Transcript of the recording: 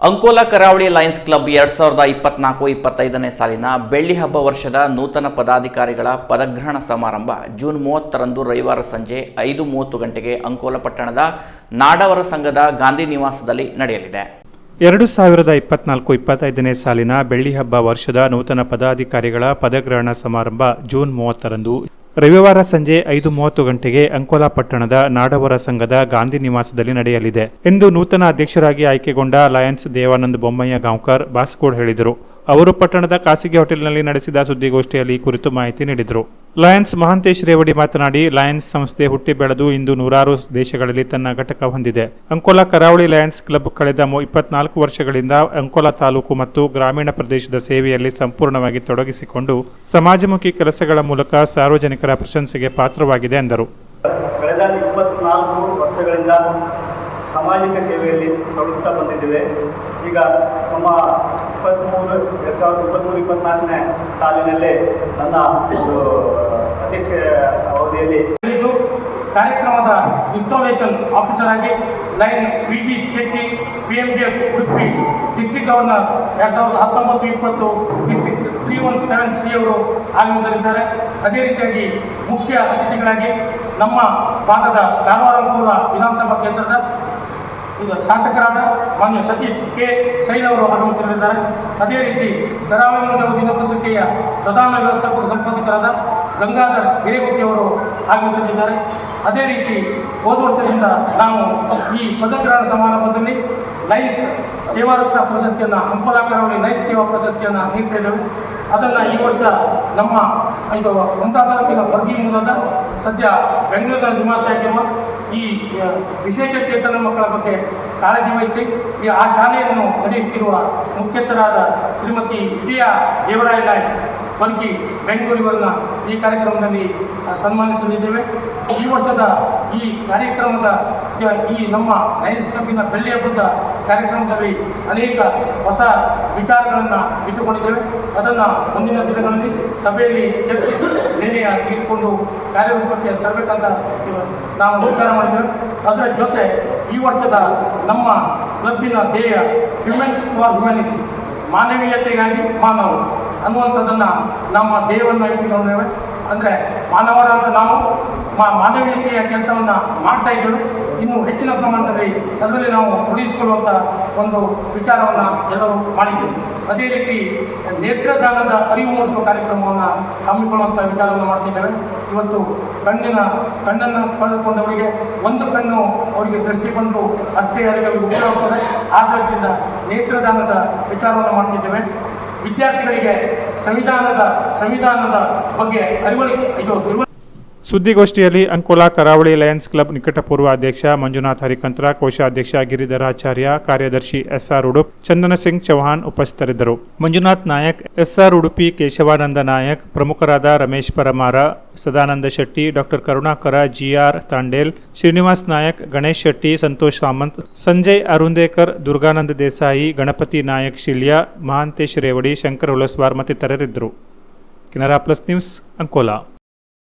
ಅಂಕೋಲಾ ಕರಾವಳಿ Lions club ಎರಡ್ ಸಾವಿರದ ಇಪ್ಪತ್ನಾಲ್ಕು ಇಪ್ಪತ್ತೈದನೇ ಸಾಲಿನ ಬೆಳ್ಳಿ ಹಬ್ಬ ವರ್ಷದ ನೂತನ ಪದಾಧಿಕಾರಿಗಳ ಪದಗ್ರಹಣ ಸಮಾರಂಭ ಜೂನ್ ಮೂವತ್ತರಂದು ರವಿವಾರ ಸಂಜೆ ಐದು ಮೂವತ್ತು ಗಂಟೆಗೆ ಅಂಕೋಲ ಪಟ್ಟಣದ ನಾಡವರ ಸಂಘದ ಗಾಂಧಿ ನಿವಾಸದಲ್ಲಿ ನಡೆಯಲಿದೆ. ಎರಡು ಸಾವಿರದ ಇಪ್ಪತ್ನಾಲ್ಕು ಇಪ್ಪತ್ತೈದನೇ ಸಾಲಿನ ಬೆಳ್ಳಿ ಹಬ್ಬ ವರ್ಷದ ನೂತನ ಪದಾಧಿಕಾರಿಗಳ ಪದಗ್ರಹಣ ಸಮಾರಂಭ ಜೂನ್ ಮೂವತ್ತರಂದು ರವಿವಾರ ಸಂಜೆ ಐದು ಮೂವತ್ತು ಗಂಟೆಗೆ ಅಂಕೋಲಾ ಪಟ್ಟಣದ ನಾಡವರ ಸಂಘದ ಗಾಂಧಿ ನಿವಾಸದಲ್ಲಿ ನಡೆಯಲಿದೆ ಎಂದು ನೂತನ ಅಧ್ಯಕ್ಷರಾಗಿ ಆಯ್ಕೆಗೊಂಡ ಲಯನ್ಸ್ ದೇವಾನಂದ್ ಬೊಮ್ಮಯ್ಯ ಗಾಂವ್ಕರ್ ಬಾಸ್ಕೋಡ್ ಹೇಳಿದರು. ಅವರು ಪಟ್ಟಣದ ಖಾಸಗಿ ಹೋಟೆಲ್ನಲ್ಲಿ ನಡೆಸಿದ ಸುದ್ದಿಗೋಷ್ಠಿಯಲ್ಲಿ ಈ ಕುರಿತು ಮಾಹಿತಿ ನೀಡಿದರು. ಲಯನ್ಸ್ ಮಹಾಂತೇಶ್ ರೇವಡಿ ಮಾತನಾಡಿ, ಲಯನ್ಸ್ ಸಂಸ್ಥೆ ಹುಟ್ಟಿ ಬೆಳೆದು ಇಂದು ನೂರಾರು ದೇಶಗಳಲ್ಲಿ ತನ್ನ ಘಟಕ ಹೊಂದಿದೆ. ಅಂಕೋಲಾ ಕರಾವಳಿ ಲಯನ್ಸ್ ಕ್ಲಬ್ ಕಳೆದ ಇಪ್ಪತ್ನಾಲ್ಕು ವರ್ಷಗಳಿಂದ ಅಂಕೋಲಾ ತಾಲೂಕು ಮತ್ತು ಗ್ರಾಮೀಣ ಪ್ರದೇಶದ ಸೇವೆಯಲ್ಲಿ ಸಂಪೂರ್ಣವಾಗಿ ತೊಡಗಿಸಿಕೊಂಡು ಸಮಾಜಮುಖಿ ಕೆಲಸಗಳ ಮೂಲಕ ಸಾರ್ವಜನಿಕರ ಪ್ರಶಂಸೆಗೆ ಪಾತ್ರವಾಗಿದೆ ಎಂದರು. ಸಾಮಾಜಿಕ ಸೇವೆಯಲ್ಲಿ ತೊಡಗಿಸ್ತಾ ಬಂದಿದ್ದೇವೆ. ಈಗ ನಮ್ಮ ಎರಡು ಸಾವಿರದ ಇಪ್ಪತ್ತ್ಮೂರು ಇಪ್ಪತ್ನಾಲ್ಕನೇ ಸಾಲಿನಲ್ಲಿ ನನ್ನ ಒಂದು ಅಧ್ಯಕ್ಷ ಅವಧಿಯಲ್ಲಿ ಕಾರ್ಯಕ್ರಮದ ಇನ್ಸ್ಟಾಲೇಷನ್ ಆಫೀಸರ್ ಆಗಿ Lion V G Shetty, P M F Udupi district governor ಎರಡ್ ಸಾವಿರದ ಹತ್ತೊಂಬತ್ತು ಇಪ್ಪತ್ತು district three one seven C ಅವರು ಆಗಮಿಸಲಿದ್ದಾರೆ. ಅದೇ ರೀತಿಯಾಗಿ ಮುಖ್ಯ ಅತಿಥಿಗಳಾಗಿ ನಮ್ಮ ಭಾಗದ ಅಂಕೋಲ ವಿಧಾನಸಭಾ ಕ್ಷೇತ್ರದ ಇದು ಶಾಸಕರಾದ ಮಾನ್ಯ ಸತೀಶ್ ಕೆ ಸೈನ್ ಅವರು ಆಗಮಿಸಲಿದ್ದಾರೆ ಅದೇ ರೀತಿ ಕರಾವಳಿ ದಿನಪತ್ರಿಕೆಯ ಪ್ರಧಾನ ವ್ಯವಸ್ಥಾಪಕ ಸಂಪಾದಕರಾದ ಗಂಗಾಧರ್ ಹಿರೇಗುತ್ತಿ ಅವರು ಆಗಮಿಸಲಿದ್ದಾರೆ ಅದೇ ರೀತಿ ಹೋದ ವರ್ಷದಿಂದ ನಾವು ಈ ಪದಗ್ರಹಣ ಸಮಾರಂಭದಲ್ಲಿ ಲೈಫ್ ಸೇವಾರತ್ನ ಪ್ರಶಸ್ತಿಯನ್ನು ಹಂಪಲ ಕರಾವಳಿ ಲೈಫ್ ಸೇವಾ ಪ್ರಶಸ್ತಿಯನ್ನು ನೀಡ್ತಿದ್ದೇವೆ. ಅದನ್ನು ಈ ವರ್ಷ ನಮ್ಮ ಇದು ಮುಂತಾದ ತಾಲೂಕಿನ ಮೂಲದ ಸದ್ಯ ಬೆಂಗಳೂರಿನ ನಿವಾಸಿಯಾಗಿರುವ ಈ ವಿಶೇಷ ಚೇತನ ಮಕ್ಕಳ ಬಗ್ಗೆ ಕಾಳಜಿ ವಹಿಸಿ ಈ ಆ ಶಾಲೆಯನ್ನು ನಡೆಸುತ್ತಿರುವ ಮುಖ್ಯಸ್ಥರಾದ ಶ್ರೀಮತಿ ವಿಜಯ ದೇವರಾಯ ನಾಯ್ಕ್ ಬರ್ಗಿ ಬೆಂಗಳೂರಿವರನ್ನ ಈ ಕಾರ್ಯಕ್ರಮದಲ್ಲಿ ಸನ್ಮಾನಿಸಲಿದ್ದೇವೆ. ಈ ವರ್ಷದ ಈ ಕಾರ್ಯಕ್ರಮದ ಈ ನಮ್ಮ ಲಯನ್ಸ್ ಕ್ಲಬ್ಬಿನ ಬೆಳ್ಳಿ ಹಬ್ಬದ ಕಾರ್ಯಕ್ರಮದಲ್ಲಿ ಅನೇಕ ಹೊಸ ವಿಚಾರಗಳನ್ನು ಇಟ್ಟುಕೊಂಡಿದ್ದೇವೆ. ಅದನ್ನು ಮುಂದಿನ ದಿನಗಳಲ್ಲಿ ಸಭೆಯಲ್ಲಿ ಚರ್ಚಿಸಿ ನಿರ್ಣಯ ತೆಗೆದುಕೊಂಡು ಕಾರ್ಯರೂಪಕ್ಕೆ ತರಬೇಕಂತ ನಾವು ನಿರ್ಧಾರ ಮಾಡಿದ್ದೇವೆ. ಅದರ ಜೊತೆ ಈ ವರ್ಷದ ನಮ್ಮ ಕ್ಲಬ್ಬಿನ ಧ್ಯೇಯ ಹ್ಯೂಮನ್ಸ್ ಫಾರ್ ಹ್ಯುಮ್ಯಾನಿಟಿ ಮಾನವೀಯತೆಗಾಗಿ ಮಾನವರು ಅನ್ನುವಂಥದ್ದನ್ನು ನಮ್ಮ ಧ್ಯೇಯವನ್ನು ಇಟ್ಟುಕೊಂಡಿದ್ದೇವೆ. ಅಂದರೆ ಮಾನವರಾದ ನಾವು ಮಾನವೀಯತೆಯ ಕೆಲಸವನ್ನು ಮಾಡ್ತಾ ಇದ್ದೇವೆ. ಇನ್ನು ಹೆಚ್ಚಿನ ಪ್ರಮಾಣದಲ್ಲಿ ಅದರಲ್ಲಿ ನಾವು ತೊಡಗಿಸಿಕೊಳ್ಳುವಂಥ ಒಂದು ವಿಚಾರವನ್ನು ಎಲ್ಲರೂ ಮಾಡಿದ್ದೇವೆ ಅದೇ ರೀತಿ ನೇತ್ರದಾನದ ಅರಿವು ಮೂಡಿಸುವ ಕಾರ್ಯಕ್ರಮವನ್ನು ಹಮ್ಮಿಕೊಳ್ಳುವಂಥ ವಿಚಾರವನ್ನು ಮಾಡ್ತಿದ್ದೇವೆ. ಇವತ್ತು ಕಣ್ಣಿನ, ಕಣ್ಣನ್ನು ಕಳೆದುಕೊಂಡವರಿಗೆ ಒಂದು ಕಣ್ಣು ಅವರಿಗೆ ದೃಷ್ಟಿ ಬಂದು ಅಷ್ಟೇ ಅವರಿಗೆ ಉಪಯೋಗಿಸ್ತದೆ ಆ ದೃಷ್ಟಿಯಿಂದ ನೇತ್ರದಾನದ ವಿಚಾರವನ್ನು ಮಾಡ್ತಿದ್ದೇವೆ. ವಿದ್ಯಾರ್ಥಿಗಳಿಗೆ ಸಂವಿಧಾನದ ಸಂವಿಧಾನದ ಬಗ್ಗೆ ಅರಿವಳಿಕೆ, ಇದು ಸುದ್ದಿಗೋಷ್ಠಿಯಲ್ಲಿ ಅಂಕೋಲಾ ಕರಾವಳಿ ಲಯನ್ಸ್ ಕ್ಲಬ್ ನಿಕಟಪೂರ್ವ ಅಧ್ಯಕ್ಷ ಮಂಜುನಾಥ್ ಹರಿಕಂತ್ರ, ಕೋಶಾಧ್ಯಕ್ಷ ಗಿರಿಧರಾಚಾರ್ಯ ಕಾರ್ಯದರ್ಶಿ ಎಸ್ಆರ್ ಉಡುಪ್, ಚಂದನ ಸಿಂಗ್ ಚೌಹಾಣ್ ಉಪಸ್ಥಿತರಿದ್ದರು. ಮಂಜುನಾಥ್ ನಾಯಕ್, ಎಸ್ಆರ್ ಉಡುಪಿ ಕೇಶವಾನಂದ ನಾಯಕ್, ಪ್ರಮುಖರಾದ Ramesh Parmar, Sadananda Shetty, doctor Karunakara, G R Tandel, Srinivas Nayak, Ganesh Shetty, Santosh Samant, Sanjay Arundekar Durgananda Desai, Ganapati Nayak Shilya, Mahantesh Revadi, Shankar Hulaswar ಮತ್ತಿತರರಿದ್ದರು. Canara plus news Ankola.